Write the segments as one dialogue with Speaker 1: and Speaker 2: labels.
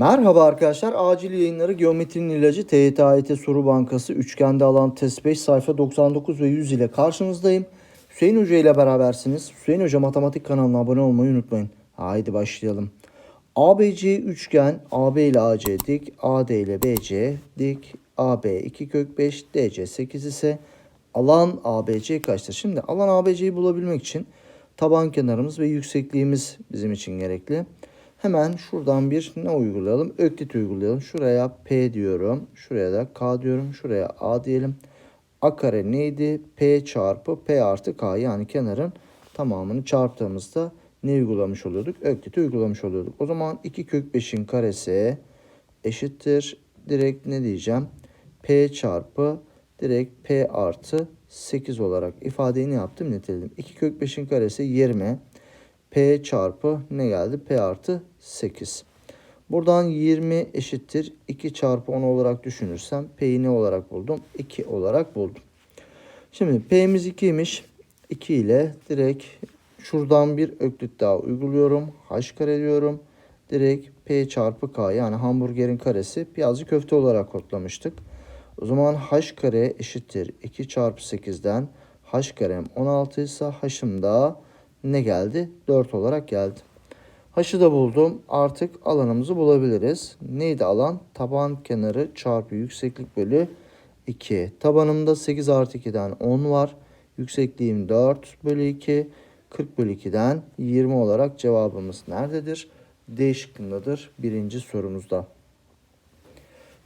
Speaker 1: Merhaba arkadaşlar. Acil yayınları Geometrinin ilacı TYT Soru Bankası Üçgende alan test 5 sayfa 99 ve 100 ile karşınızdayım. Hüseyin Hoca ile berabersiniz. Hüseyin Hoca Matematik kanalına abone olmayı unutmayın. Haydi başlayalım. ABC üçgen AB ile AC dik, AD ile BC dik, AB 2 kök 5, DC 8 ise alan ABC kaçtır? Şimdi alan ABC'yi bulabilmek için taban kenarımız ve yüksekliğimiz bizim için gerekli. Hemen şuradan bir ne uygulayalım? Öklit uygulayalım. Şuraya P diyorum. Şuraya da K diyorum. Şuraya A diyelim. A kare neydi? P çarpı P artı K yani kenarın tamamını çarptığımızda ne uygulamış oluyorduk? Öklit'i uygulamış oluyorduk. O zaman 2 kök 5'in karesi eşittir. Direkt ne diyeceğim? P çarpı direkt P artı 8 olarak ifadeyi ne yaptım? Niteledim. 2 kök 5'in karesi 20. P çarpı ne geldi? P artı 8. Buradan 20 eşittir. 2 çarpı 10 olarak düşünürsem P'yi ne olarak buldum? 2 olarak buldum. Şimdi P'miz 2'ymiş. 2 ile direkt şuradan bir öklit daha uyguluyorum. H kare diyorum. Direkt P çarpı K yani hamburgerin karesi piyazcı köfte olarak kodlamıştık. O zaman H kare eşittir 2 çarpı 8'den H karem 16 ise H'ım da ne geldi? 4 olarak geldi. H'ı da buldum. Artık alanımızı bulabiliriz. Neydi alan? Taban kenarı çarpı yükseklik bölü 2. Tabanımda 8 artı 2'den 10 var. Yüksekliğim 4 bölü 2. 40 bölü 2'den 20 olarak cevabımız nerededir? D şıkkındadır birinci sorumuzda.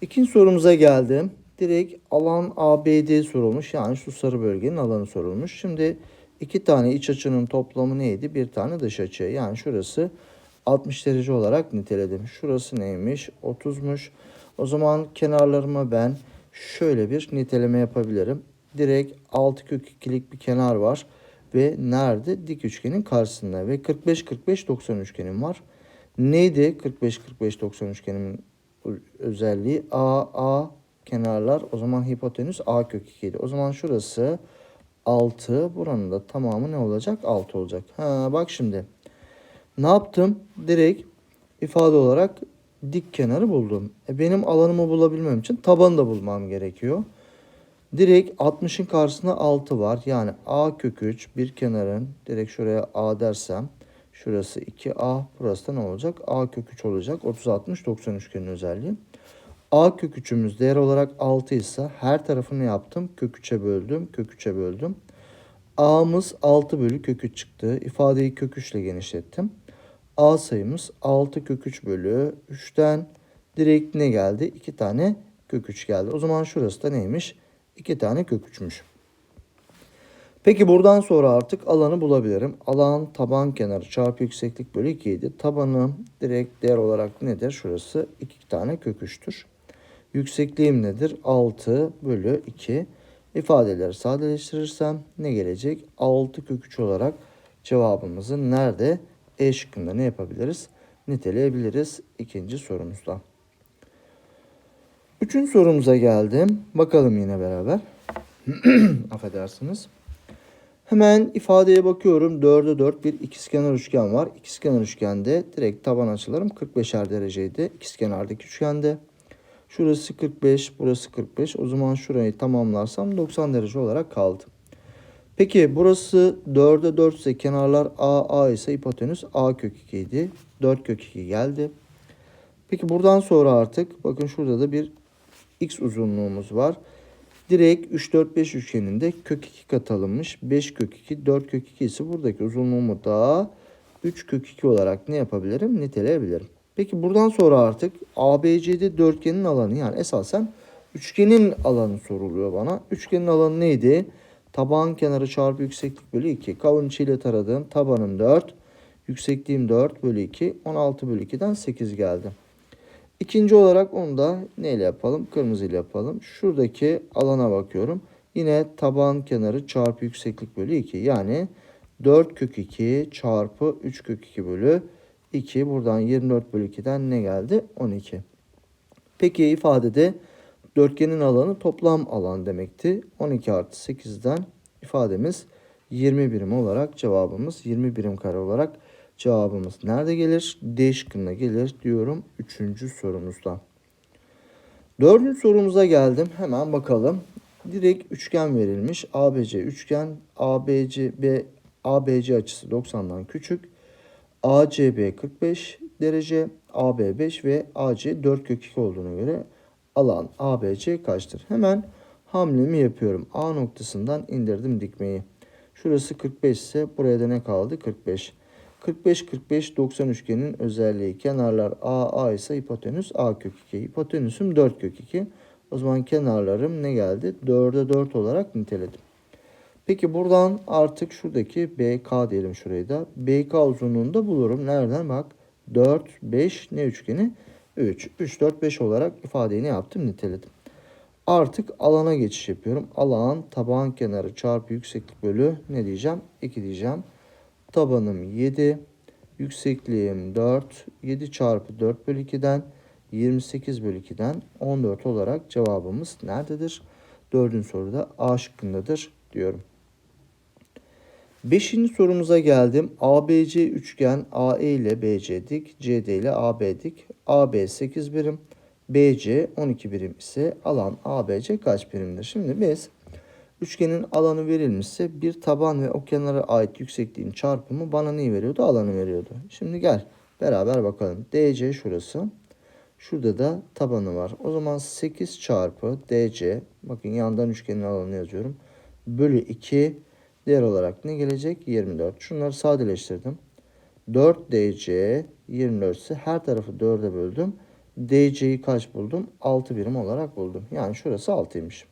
Speaker 1: İkinci sorumuza geldim. Direkt alan ABD sorulmuş. Yani şu sarı bölgenin alanı sorulmuş. Şimdi iki tane iç açının toplamı neydi? Bir tane dış açı. Yani şurası 60 derece olarak niteledim. Şurası neymiş? 30'muş. O zaman kenarlarıma ben şöyle bir niteleme yapabilirim. Direkt 6 kök 2'lik bir kenar var. Ve nerede? Dik üçgenin karşısında. Ve 45-45-90 üçgenim var. Neydi 45-45-90 üçgenimin özelliği? A, A kenarlar o zaman hipotenüs A kök 2 idi. O zaman şurası 6. Buranın da tamamı ne olacak? 6 olacak. Ha, bak şimdi. Ne yaptım? Direkt ifade olarak dik kenarı buldum. E benim alanımı bulabilmem için tabanı da bulmam gerekiyor. Direkt 60'ın karşısında 6 var. Yani A kök 3 bir kenarın direkt şuraya A dersem şurası 2A burası da ne olacak? A kök 3 olacak. 30 60 90 üçgenin özelliği. A kök 3'ümüz değer olarak 6 ise her tarafını yaptım. Kök 3'e böldüm. Kök 3'e böldüm. A'mız 6 bölü kök 3 çıktı. İfadeyi kök 3 ile genişlettim. A sayımız 6 kök 3 bölü 3'ten direkt ne geldi? 2 tane kök 3 geldi. O zaman şurası da neymiş? 2 tane kök 3'müş. Peki buradan sonra artık alanı bulabilirim. Alan taban kenarı çarpı yükseklik bölü 2 idi. Tabanı direkt değer olarak nedir? Şurası 2 tane kök 3'tür. Yüksekliğim nedir? 6 bölü 2. İfadeleri sadeleştirirsem ne gelecek? 6 kök 3 olarak cevabımızı nerede? E şıkkında ne yapabiliriz? Niteleyebiliriz ikinci sorumuzda. Üçüncü sorumuza geldim. Bakalım yine beraber. Affedersiniz. Hemen ifadeye bakıyorum. 4'e 4 bir ikizkenar üçgen var. İkizkenar üçgende direkt taban açılarım 45'er dereceydi. İkizkenardaki üçgende. Şurası 45, burası 45. O zaman şurayı tamamlarsam 90 derece olarak kaldı. Peki burası 4'e 4 ise kenarlar A, A ise hipotenüs A kök 2 idi. 4 kök 2 geldi. Peki buradan sonra artık bakın şurada da bir x uzunluğumuz var. Direkt 3, 4, 5 üçgeninde kök 2 kat alınmış. 5 kök 2, 4 kök 2 ise buradaki uzunluğumu da 3 kök 2 olarak ne yapabilirim? Niteleyebilirim. Peki buradan sonra artık ABCD dörtgenin alanı yani esasen üçgenin alanı soruluyor bana. Üçgenin alanı neydi? Taban kenarı çarpı yükseklik bölü 2. Kavun içiyle taradığım tabanım 4. Yüksekliğim 4 bölü 2. 16 bölü 2'den 8 geldi. İkinci olarak onu da neyle yapalım? Kırmızı ile yapalım. Şuradaki alana bakıyorum. Yine taban kenarı çarpı yükseklik bölü 2. Yani 4 kök 2 çarpı 3 kök 2 bölü 2. Buradan 24 bölü 2'den ne geldi? 12. Peki ifadede dörtgenin alanı toplam alan demekti. 12 artı 8'den ifademiz 20 birim olarak cevabımız 20 birim kare olarak Cevabımız nerede gelir? D şıkkında gelir diyorum 3. sorumuzda. Dördüncü sorumuza geldim. Hemen bakalım. Direkt üçgen verilmiş. ABC üçgen. ABC, B, ABC açısı 90'dan küçük. ACB 45 derece. AB 5 ve AC 4 kök 2 olduğuna göre alan ABC kaçtır? Hemen hamlemi yapıyorum. A noktasından indirdim dikmeyi. Şurası 45 ise buraya da ne kaldı? 45. 45 45 90 üçgenin özelliği kenarlar A A ise hipotenüs A kök 2. Hipotenüsüm 4 kök 2. O zaman kenarlarım ne geldi? 4'e 4 olarak niteledim. Peki buradan artık şuradaki BK diyelim şurayı da. BK uzunluğunu da bulurum. Nereden? Bak 4, 5 ne üçgeni? 3. 3, 4, 5 olarak ifadeyi ne yaptım? Niteledim. Artık alana geçiş yapıyorum. Alan taban kenarı çarpı yükseklik bölü ne diyeceğim? 2 diyeceğim. Tabanım 7. Yüksekliğim 4. 7 çarpı 4 bölü 2'den 28 bölü 2'den 14 olarak cevabımız nerededir? Dördüncü soruda A şıkkındadır diyorum. Beşinci sorumuza geldim. ABC üçgen AE ile BC dik, CD ile AB dik. AB 8 birim, BC 12 birim ise alan ABC kaç birimdir? Şimdi biz üçgenin alanı verilmişse bir taban ve o kenara ait yüksekliğin çarpımı bana neyi veriyordu? Alanı veriyordu. Şimdi gel beraber bakalım. DC şurası. Şurada da tabanı var. O zaman 8 çarpı DC bakın yandan üçgenin alanını yazıyorum. Bölü 2 Değer olarak ne gelecek? 24. Şunları sadeleştirdim. 4 DC 24 ise her tarafı 4'e böldüm. DC'yi kaç buldum? 6 birim olarak buldum. Yani şurası 6'ymış.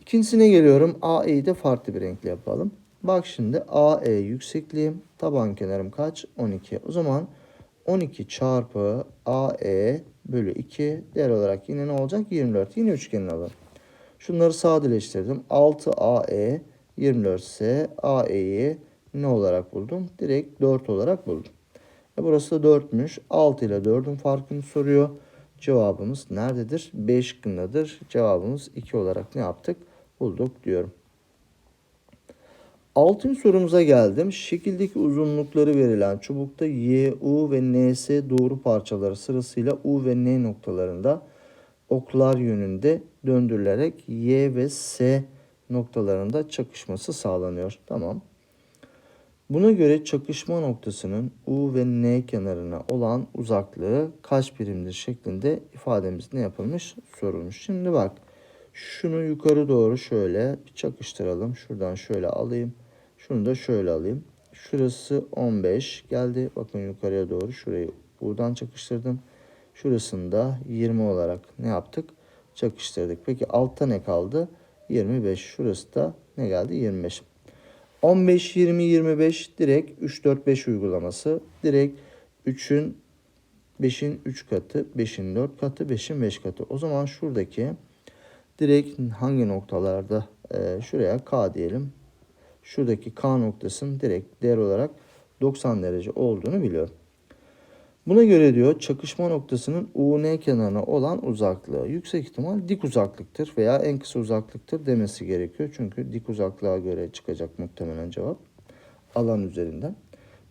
Speaker 1: İkincisine geliyorum. AE'yi de farklı bir renkle yapalım. Bak şimdi AE yüksekliğim. Taban kenarım kaç? 12. O zaman 12 çarpı AE bölü 2 değer olarak yine ne olacak? 24. Yine üçgenin alalım. Şunları sadeleştirdim. 6AE 24 ise AE'yi ne olarak buldum? Direkt 4 olarak buldum. E burası da 4'müş. 6 ile 4'ün farkını soruyor. Cevabımız nerededir? B şıkkındadır. Cevabımız 2 olarak ne yaptık? Bulduk diyorum. Altıncı sorumuza geldim. Şekildeki uzunlukları verilen çubukta Y, U ve NS doğru parçaları sırasıyla U ve N noktalarında oklar yönünde döndürülerek Y ve S noktalarında çakışması sağlanıyor. Tamam. Buna göre çakışma noktasının U ve N kenarına olan uzaklığı kaç birimdir şeklinde ifademiz ne yapılmış sorulmuş. Şimdi bak şunu yukarı doğru şöyle bir çakıştıralım. Şuradan şöyle alayım. Şunu da şöyle alayım. Şurası 15 geldi. Bakın yukarıya doğru şurayı buradan çakıştırdım. Şurasını da 20 olarak ne yaptık? Çakıştırdık. Peki altta ne kaldı? 25. Şurası da ne geldi? 25. 15, 20, 25 direkt 3, 4, 5 uygulaması. Direkt 3'ün 5'in 3 katı, 5'in 4 katı, 5'in 5 katı. O zaman şuradaki direkt hangi noktalarda e, şuraya K diyelim. Şuradaki K noktasının direkt değer olarak 90 derece olduğunu biliyorum. Buna göre diyor çakışma noktasının UN kenarına olan uzaklığı yüksek ihtimal dik uzaklıktır veya en kısa uzaklıktır demesi gerekiyor. Çünkü dik uzaklığa göre çıkacak muhtemelen cevap alan üzerinden.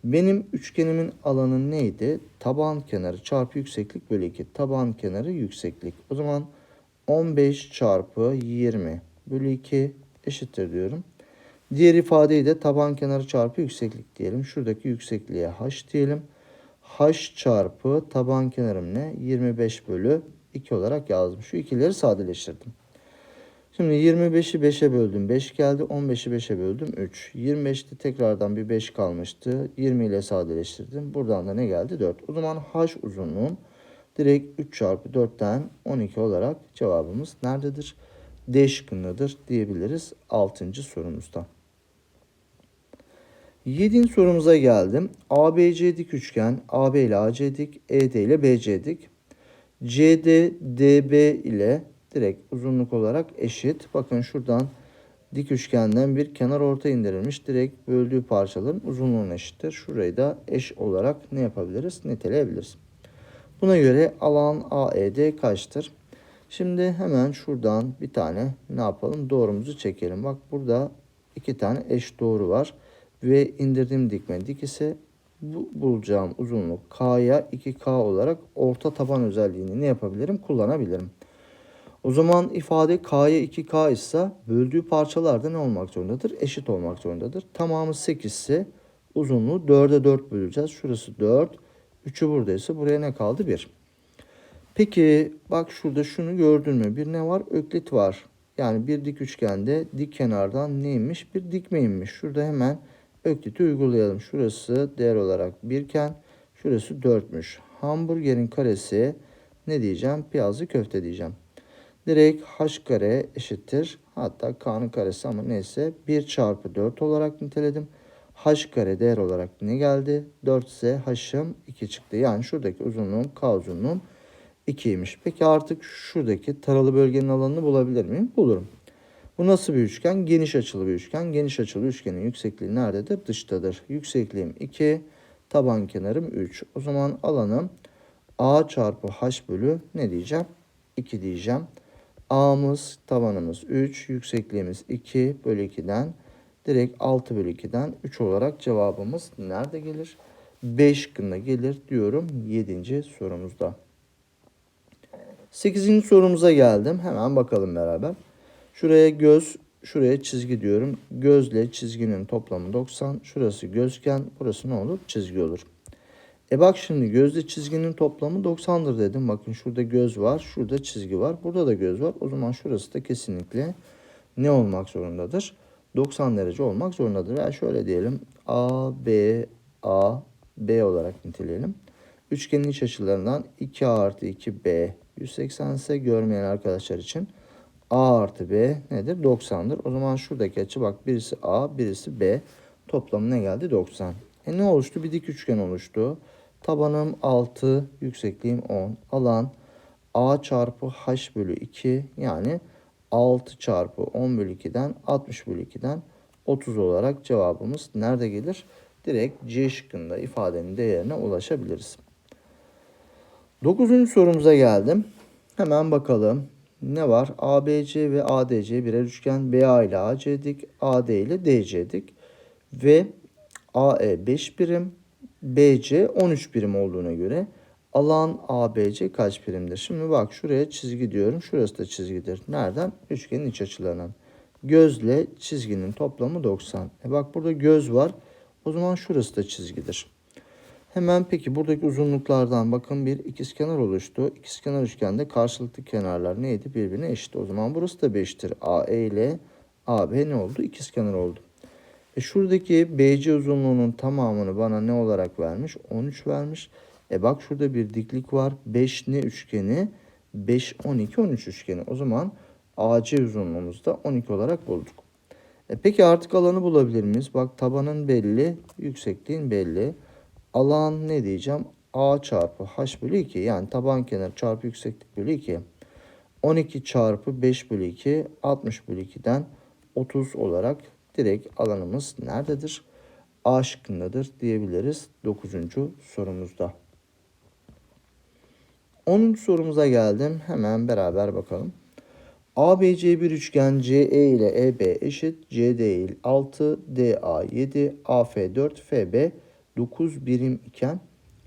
Speaker 1: Benim üçgenimin alanı neydi? Taban kenarı çarpı yükseklik bölü 2. Taban kenarı yükseklik. O zaman 15 çarpı 20 bölü 2 eşittir diyorum. Diğer ifadeyi de taban kenarı çarpı yükseklik diyelim. Şuradaki yüksekliğe h diyelim h çarpı taban kenarım ne? 25 bölü 2 olarak yazdım. Şu ikileri sadeleştirdim. Şimdi 25'i 5'e böldüm. 5 geldi. 15'i 5'e böldüm. 3. 25'te tekrardan bir 5 kalmıştı. 20 ile sadeleştirdim. Buradan da ne geldi? 4. O zaman h uzunluğum direkt 3 çarpı 4'ten 12 olarak cevabımız nerededir? D şıkkındadır diyebiliriz 6. sorumuzda. Yedinci sorumuza geldim. ABC dik üçgen, AB ile AC dik, ED ile BC dik. CD, DB ile direkt uzunluk olarak eşit. Bakın şuradan dik üçgenden bir kenar orta indirilmiş. Direkt böldüğü parçaların uzunluğuna eşittir. Şurayı da eş olarak ne yapabiliriz? Niteleyebiliriz. Buna göre alan AED kaçtır? Şimdi hemen şuradan bir tane ne yapalım? Doğrumuzu çekelim. Bak burada iki tane eş doğru var ve indirdiğim dikme dik ise bu bulacağım uzunluk K'ya 2K olarak orta taban özelliğini ne yapabilirim? Kullanabilirim. O zaman ifade K'ya 2K ise böldüğü parçalarda ne olmak zorundadır? Eşit olmak zorundadır. Tamamı 8 ise uzunluğu 4'e 4 böleceğiz. Şurası 4. 3'ü buradaysa buraya ne kaldı? 1. Peki bak şurada şunu gördün mü? Bir ne var? Öklit var. Yani bir dik üçgende dik kenardan neymiş? Bir dikmeymiş. Şurada hemen ökliti uygulayalım. Şurası değer olarak birken şurası 4'müş. Hamburgerin karesi ne diyeceğim? Piyazlı köfte diyeceğim. Direkt h kare eşittir. Hatta k'nın karesi ama neyse 1 çarpı 4 olarak niteledim. h kare değer olarak ne geldi? 4 ise h'ım 2 çıktı. Yani şuradaki uzunluğum k uzunluğum 2'ymiş. Peki artık şuradaki taralı bölgenin alanını bulabilir miyim? Bulurum. Bu nasıl bir üçgen? Geniş açılı bir üçgen. Geniş açılı üçgenin yüksekliği nerededir? Dıştadır. Yüksekliğim 2, taban kenarım 3. O zaman alanım a çarpı h bölü ne diyeceğim? 2 diyeceğim. A'mız tabanımız 3, yüksekliğimiz 2 bölü 2'den direkt 6 bölü 2'den 3 olarak cevabımız nerede gelir? 5 şıkkında gelir diyorum 7. sorumuzda. 8. sorumuza geldim. Hemen bakalım beraber. Şuraya göz, şuraya çizgi diyorum. Gözle çizginin toplamı 90. Şurası gözken, burası ne olur? Çizgi olur. E bak şimdi gözle çizginin toplamı 90'dır dedim. Bakın şurada göz var, şurada çizgi var. Burada da göz var. O zaman şurası da kesinlikle ne olmak zorundadır? 90 derece olmak zorundadır. Yani şöyle diyelim. A, B, A, B olarak niteleyelim. Üçgenin iç açılarından 2A artı 2B 180 ise görmeyen arkadaşlar için A artı B nedir? 90'dır. O zaman şuradaki açı bak birisi A birisi B. Toplamı ne geldi? 90. E ne oluştu? Bir dik üçgen oluştu. Tabanım 6, yüksekliğim 10. Alan A çarpı H bölü 2 yani 6 çarpı 10 bölü 2'den 60 bölü 2'den 30 olarak cevabımız nerede gelir? Direkt C şıkkında ifadenin değerine ulaşabiliriz. Dokuzuncu sorumuza geldim. Hemen bakalım. Ne var? ABC ve ADC birer üçgen. BA ile AC dik. AD ile DC dik. Ve AE 5 birim. BC 13 birim olduğuna göre alan ABC kaç birimdir? Şimdi bak şuraya çizgi diyorum. Şurası da çizgidir. Nereden? Üçgenin iç açılarından. Gözle çizginin toplamı 90. E bak burada göz var. O zaman şurası da çizgidir. Hemen peki buradaki uzunluklardan bakın bir ikizkenar oluştu. İkizkenar üçgende karşılıklı kenarlar neydi? Birbirine eşit. O zaman burası da 5'tir. AE ile AB ne oldu? İkizkenar oldu. E şuradaki BC uzunluğunun tamamını bana ne olarak vermiş? 13 vermiş. E bak şurada bir diklik var. 5 ne üçgeni? 5, 12, 13 üçgeni. O zaman AC uzunluğumuzu da 12 olarak bulduk. E peki artık alanı bulabilir miyiz? Bak tabanın belli, yüksekliğin belli. Alan ne diyeceğim? A çarpı H bölü 2. Yani taban kenar çarpı yükseklik bölü 2. 12 çarpı 5 bölü 2. 60 bölü 2'den 30 olarak direkt alanımız nerededir? A şıkkındadır diyebiliriz 9. sorumuzda. 10. sorumuza geldim. Hemen beraber bakalım. ABC bir üçgen CE ile EB eşit. CD ile 6, DA 7, AF 4, FB 9 birim iken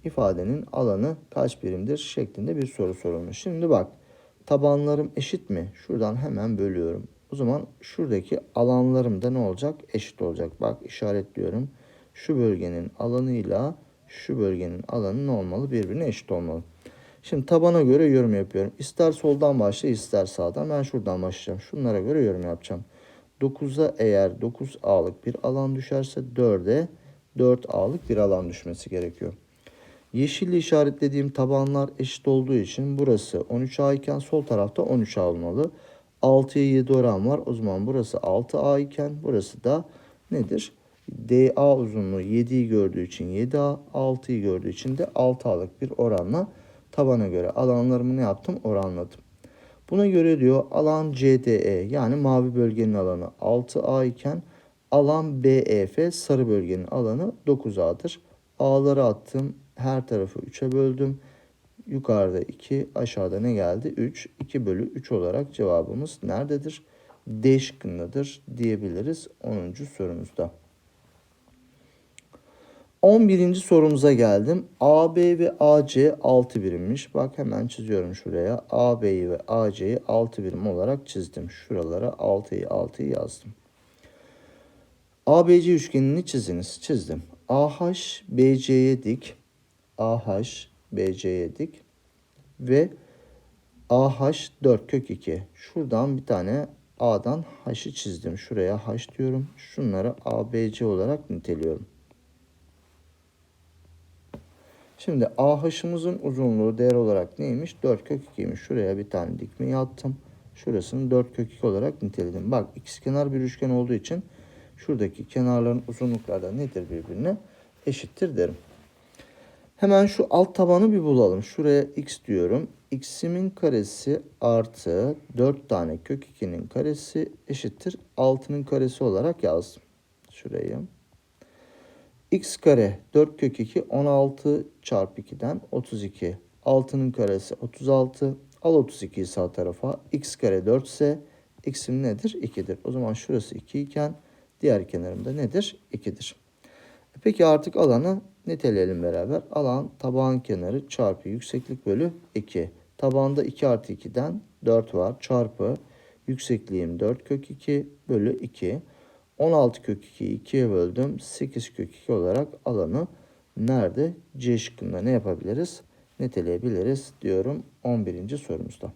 Speaker 1: ifadenin alanı kaç birimdir şeklinde bir soru sorulmuş. Şimdi bak tabanlarım eşit mi? Şuradan hemen bölüyorum. O zaman şuradaki alanlarım da ne olacak? Eşit olacak. Bak işaretliyorum. Şu bölgenin alanıyla şu bölgenin alanı ne olmalı? Birbirine eşit olmalı. Şimdi tabana göre yorum yapıyorum. İster soldan başla ister sağdan. Ben şuradan başlayacağım. Şunlara göre yorum yapacağım. 9'a eğer 9A'lık bir alan düşerse 4'e 4A'lık bir alan düşmesi gerekiyor. Yeşille işaretlediğim tabanlar eşit olduğu için burası 13A iken sol tarafta 13A olmalı. 6'ya 7 oran var. O zaman burası 6A iken burası da nedir? DA uzunluğu 7'yi gördüğü için 7A, 6'yı gördüğü için de 6A'lık bir oranla tabana göre alanlarımı ne yaptım? Oranladım. Buna göre diyor alan CDE yani mavi bölgenin alanı 6A iken alan BEF sarı bölgenin alanı 9A'dır. A'ları attım. Her tarafı 3'e böldüm. Yukarıda 2, aşağıda ne geldi? 3. 2 bölü 3 olarak cevabımız nerededir? D şıkkındadır diyebiliriz 10. sorumuzda. 11. sorumuza geldim. AB ve AC 6 birimmiş. Bak hemen çiziyorum şuraya. AB'yi ve AC'yi 6 birim olarak çizdim. Şuralara 6'yı 6'yı yazdım. ABC üçgenini çiziniz. Çizdim. AH BC'ye dik. AH BC'ye dik. Ve AH 4 kök 2. Şuradan bir tane A'dan H'ı çizdim. Şuraya H diyorum. Şunları ABC olarak niteliyorum. Şimdi AH'ımızın uzunluğu değer olarak neymiş? 4 kök 2'ymiş. Şuraya bir tane dikmeyi attım. Şurasını 4 kök 2 olarak niteledim. Bak ikizkenar bir üçgen olduğu için şuradaki kenarların uzunlukları nedir birbirine? Eşittir derim. Hemen şu alt tabanı bir bulalım. Şuraya x diyorum. x'imin karesi artı 4 tane kök 2'nin karesi eşittir 6'nın karesi olarak yazdım. Şurayı. x kare 4 kök 2 16 çarpı 2'den 32. 6'nın karesi 36. Al 32'yi sağ tarafa. x kare 4 ise x'im nedir? 2'dir. O zaman şurası 2 iken diğer kenarımda nedir? 2'dir. Peki artık alanı niteleyelim beraber. Alan taban kenarı çarpı yükseklik bölü 2. Tabanda 2 artı 2'den 4 var. Çarpı yüksekliğim 4 kök 2 bölü 2. 16 kök 2'yi 2'ye böldüm. 8 kök 2 olarak alanı nerede? C şıkkında ne yapabiliriz? Niteleyebiliriz diyorum 11. sorumuzda.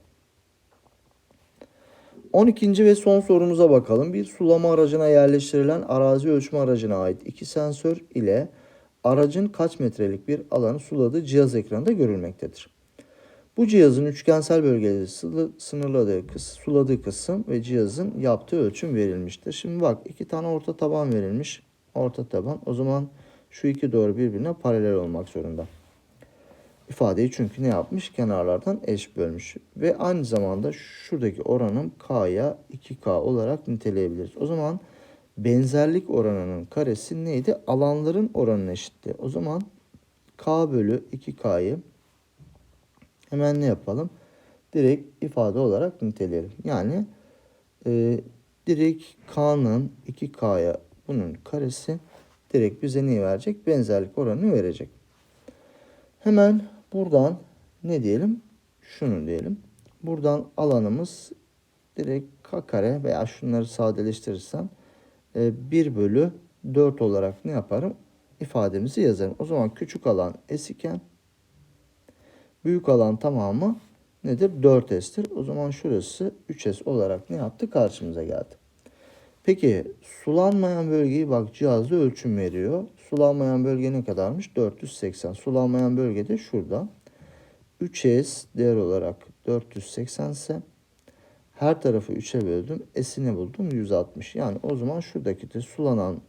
Speaker 1: 12. ve son sorumuza bakalım. Bir sulama aracına yerleştirilen arazi ölçme aracına ait iki sensör ile aracın kaç metrelik bir alanı suladığı cihaz ekranında görülmektedir. Bu cihazın üçgensel bölgeleri sınırladığı kısım, suladığı kısım ve cihazın yaptığı ölçüm verilmiştir. Şimdi bak iki tane orta taban verilmiş. Orta taban. O zaman şu iki doğru birbirine paralel olmak zorunda. İfadeyi çünkü ne yapmış? Kenarlardan eş bölmüş. Ve aynı zamanda şuradaki oranım K'ya 2K olarak niteleyebiliriz. O zaman benzerlik oranının karesi neydi? Alanların oranına eşitti. O zaman K bölü 2K'yı hemen ne yapalım? Direkt ifade olarak niteleyelim. Yani e, direkt K'nın 2K'ya bunun karesi direkt bize neyi verecek? Benzerlik oranını verecek. Hemen buradan ne diyelim? Şunu diyelim. Buradan alanımız direkt k kare veya şunları sadeleştirirsem e, 1 bölü 4 olarak ne yaparım? İfademizi yazarım. O zaman küçük alan s iken büyük alan tamamı nedir? 4s'tir. O zaman şurası 3s olarak ne yaptı? Karşımıza geldi. Peki sulanmayan bölgeyi bak cihazda ölçüm veriyor. Sulanmayan bölge ne kadarmış? 480. Sulanmayan bölge de şurada. 3S değer olarak 480 ise her tarafı 3'e böldüm. S'ini buldum 160. Yani o zaman şuradaki de sulanan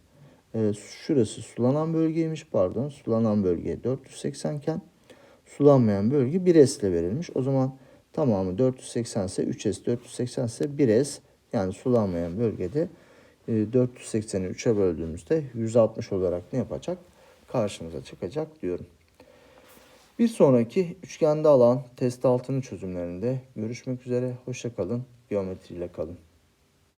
Speaker 1: e, şurası sulanan bölgeymiş pardon. Sulanan bölge 480 iken sulanmayan bölge 1S ile verilmiş. O zaman tamamı 480 ise 3S 480 ise 1S yani sulanmayan bölgede 480'i 3'e böldüğümüzde 160 olarak ne yapacak? Karşımıza çıkacak diyorum. Bir sonraki üçgende alan test altının çözümlerinde görüşmek üzere. Hoşça kalın. Geometriyle kalın.